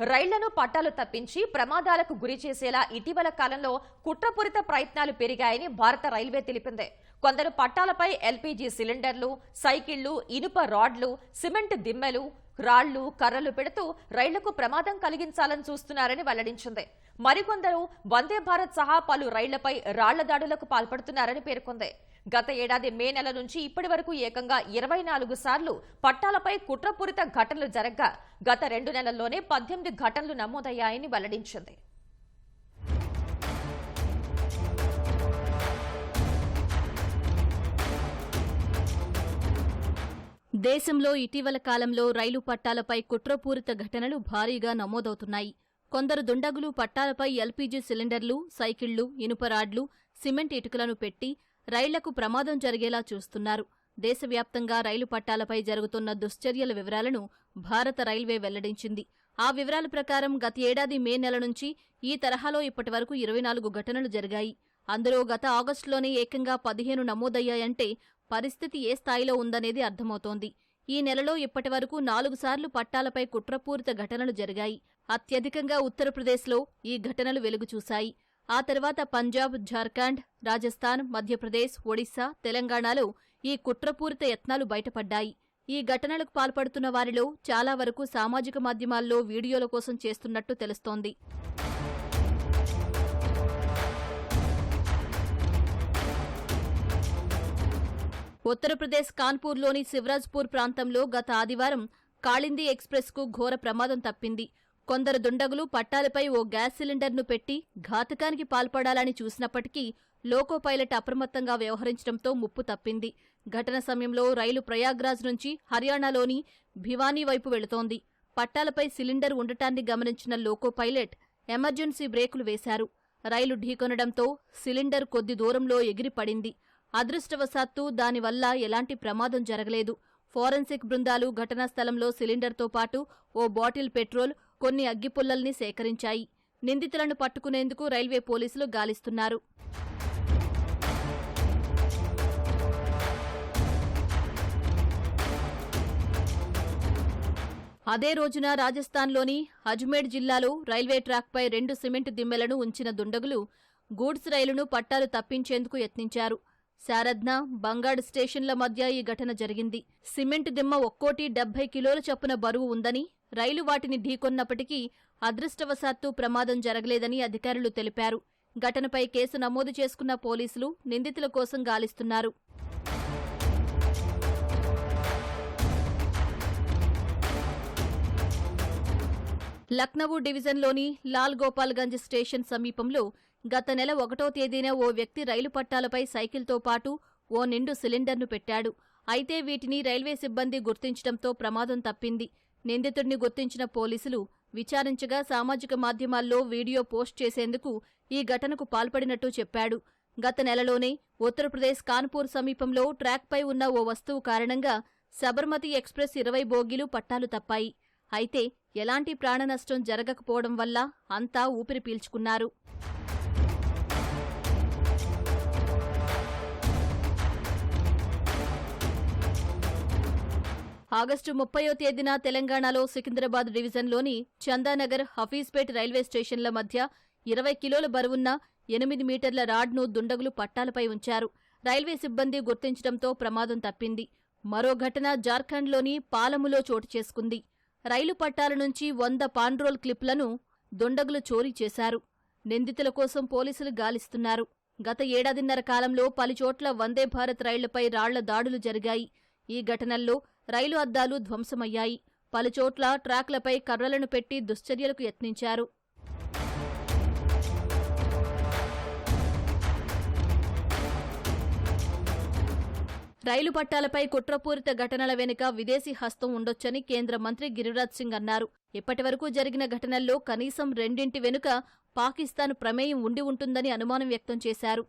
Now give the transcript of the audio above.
రైళ్ళను పట్టాలు తప్పించి ప్రమాదాలకు గురి చేసేలా ఇటీవల కాలంలో కుట్రపూరిత ప్రయత్నాలు పెరిగాయని భారత రైల్వే తెలిపింది. కొందరు పట్టాలపై ఎల్పీజీ సిలిండర్లు సైకిళ్ళు ఇనుప రాడ్లు సిమెంట్ దిమ్మెలు రాళ్ళు కర్రలు పెడుతూ రైళ్ళకు ప్రమాదం కలిగించాలని చూస్తున్నారని వెల్లడించింది. మరికొందరు వందే భారత్ సహా పలు రైళ్ళపై రాళ్ళ దాడులకు పాల్పడుతున్నారని పేర్కొంది. గత ఏడాది మే నెల నుంచి ఇప్పటి వరకు ఏకంగా ఇరవై నాలుగు సార్లు పట్టాలపై కుట్రపూరిత ఘటనలు జరగ్గా గత రెండు నెలల్లోనే పద్దెనిమిది ఘటనలు నమోదయ్యాయని వెల్లడించింది. దేశంలో ఇటీవల కాలంలో రైలు పట్టాలపై కుట్రపూరిత ఘటనలు భారీగా నమోదవుతున్నాయి. కొందరు దుండగులు పట్టాలపై ఎల్పీజీ సిలిండర్లు సైకిళ్ళు ఇనుప రాడ్లు సిమెంట్ ఇటుకలను పెట్టి రైళ్ళకు ప్రమాదం జరిగేలా చూస్తున్నారు. దేశవ్యాప్తంగా రైలు పట్టాలపై జరుగుతున్న దుశ్చర్యల వివరాలను భారత రైల్వే వెల్లడించింది. ఆ వివరాల ప్రకారం గత ఏడాది మే నెల నుంచి ఈ తరహాలో ఇప్పటివరకు ఇరవై నాలుగు ఘటనలు జరిగాయి. అందులో గత ఆగస్టులోనే ఏకంగా పదిహేను నమోదయ్యాయంటే పరిస్థితి ఏ స్థాయిలో ఉందనేది అర్థమవుతోంది. ఈ నెలలో ఇప్పటివరకు నాలుగు సార్లు పట్టాలపై కుట్రపూరిత ఘటనలు జరిగాయి. అత్యధికంగా ఉత్తరప్రదేశ్లో ఈ ఘటనలు వెలుగుచూశాయి. ఆ తర్వాత పంజాబ్ జార్ఖండ్ రాజస్థాన్ మధ్యప్రదేశ్ ఒడిశా తెలంగాణలో ఈ కుట్రపూరిత యత్నాలు బయటపడ్డాయి. ఈ ఘటనలకు పాల్పడుతున్న వారిలో చాలా వరకు సామాజిక మాధ్యమాల్లో వీడియోల కోసం చేస్తున్నట్టు తెలుస్తోంది. ఉత్తరప్రదేశ్ కాన్పూర్లోని శివరాజ్పూర్ ప్రాంతంలో గత ఆదివారం కాళింది ఎక్స్ప్రెస్కు ఘోర ప్రమాదం తప్పింది. కొందరు దుండగులు పట్టాలపై ఓ గ్యాస్ సిలిండర్ను పెట్టి ఘాతకానికి పాల్పడాలని చూసినప్పటికీ లోకో పైలట్ అప్రమత్తంగా వ్యవహరించడంతో ముప్పు తప్పింది. ఘటన సమయంలో రైలు ప్రయాగ్రాజ్ నుంచి హర్యానాలోని భివానీ వైపు వెళుతోంది. పట్టాలపై సిలిండర్ ఉండటాన్ని గమనించిన లోకో పైలట్ ఎమర్జెన్సీ బ్రేకులు వేశారు. రైలు ఢీకొనడంతో సిలిండర్ కొద్ది దూరంలో ఎగిరి పడింది అదృష్టవశాత్తు దానివల్ల ఎలాంటి ప్రమాదం జరగలేదు. ఫోరెన్సిక్ బృందాలు ఘటనా స్థలంలో సిలిండర్తో పాటు ఓ బాటిల్ పెట్రోల్ కొన్ని అగ్గిపుల్లల్ని సేకరించాయి. నిందితులను పట్టుకునేందుకు రైల్వే పోలీసులు గాలిస్తున్నారు. అదే రోజున రాజస్థాన్లోని అజ్మేర్ జిల్లాలో రైల్వే ట్రాక్పై రెండు సిమెంట్ దిమ్మెలను ఉంచిన దుండగులు గూడ్స్ రైలును పట్టాలు తప్పించేందుకు యత్నించారు. శారద్న బంగాడ్ స్టేషన్ల మధ్య ఈ ఘటన జరిగింది. సిమెంట్ దిమ్మ ఒక్కోటి డెబ్బై కిలోల చొప్పున బరువు ఉందని రైలు వాటిని ఢీకొన్నప్పటికీ అదృష్టవశాత్తు ప్రమాదం జరగలేదని అధికారులు తెలిపారు. ఘటనపై కేసు నమోదు చేసుకున్న పోలీసులు నిందితుల కోసం గాలిస్తున్నారు. లక్నవూ డివిజన్లోని లాల్ గోపాల్గంజ్ స్టేషన్ సమీపంలో గత నెల ఒకటో తేదీన ఓ వ్యక్తి రైలు పట్టాలపై సైకిల్తో పాటు ఓ నిండు సిలిండర్ను పెట్టాడు. అయితే వీటిని రైల్వే సిబ్బంది గుర్తించడంతో ప్రమాదం తప్పింది. నిందితుడిని గుర్తించిన పోలీసులు విచారించగా సామాజిక మాధ్యమాల్లో వీడియో పోస్ట్ చేసేందుకు ఈ ఘటనకు పాల్పడినట్టు చెప్పాడు. గత నెలలోనే ఉత్తరప్రదేశ్ కాన్పూర్ సమీపంలో ట్రాక్పై ఉన్న ఓ వస్తువు కారణంగా సబర్మతి ఎక్స్ప్రెస్ ఇరవై బోగీలు పట్టాలు తప్పాయి. అయితే ఎలాంటి ప్రాణనష్టం జరగకపోవడం వల్ల అంతా ఊపిరి పీల్చుకున్నారు. ఆగస్టు ముప్పయో తేదీన తెలంగాణలో సికింద్రాబాద్ డివిజన్లోని చందానగర్ హఫీజ్పేట్ రైల్వే స్టేషన్ల మధ్య ఇరవై కిలోల బరువున్న ఎనిమిది మీటర్ల రాడ్ను దుండగులు పట్టాలపై ఉంచారు. రైల్వే సిబ్బంది గుర్తించడంతో ప్రమాదం తప్పింది. మరో ఘటన జార్ఖండ్లోని పాలములో చోటు చేసుకుంది. రైలు పట్టాల నుంచి వంద పాండ్రోల్ క్లిప్లను దుండగులు చోరీ చేశారు. నిందితుల కోసం పోలీసులు గాలిస్తున్నారు. గత ఏడాదిన్నర కాలంలో పలుచోట్ల వందే భారత్ రైళ్ళపై రాళ్ళ దాడులు జరిగాయి. ఈ ఘటనల్లో రైలు అద్దాలు ధ్వంసమయ్యాయి. పలుచోట్ల ట్రాక్లపై కర్రలను పెట్టి దుశ్చర్యలకు యత్నించారు. రైలు పట్టాలపై కుట్రపూరిత ఘటనల వెనుక విదేశీ హస్తం ఉండొచ్చని కేంద్ర మంత్రి గిరిరాజ్ సింగ్ అన్నారు. ఇప్పటివరకు జరిగిన ఘటనల్లో కనీసం రెండింటి వెనుక పాకిస్తాన్ ప్రమేయం ఉండి ఉంటుందని అనుమానం వ్యక్తం చేశారు.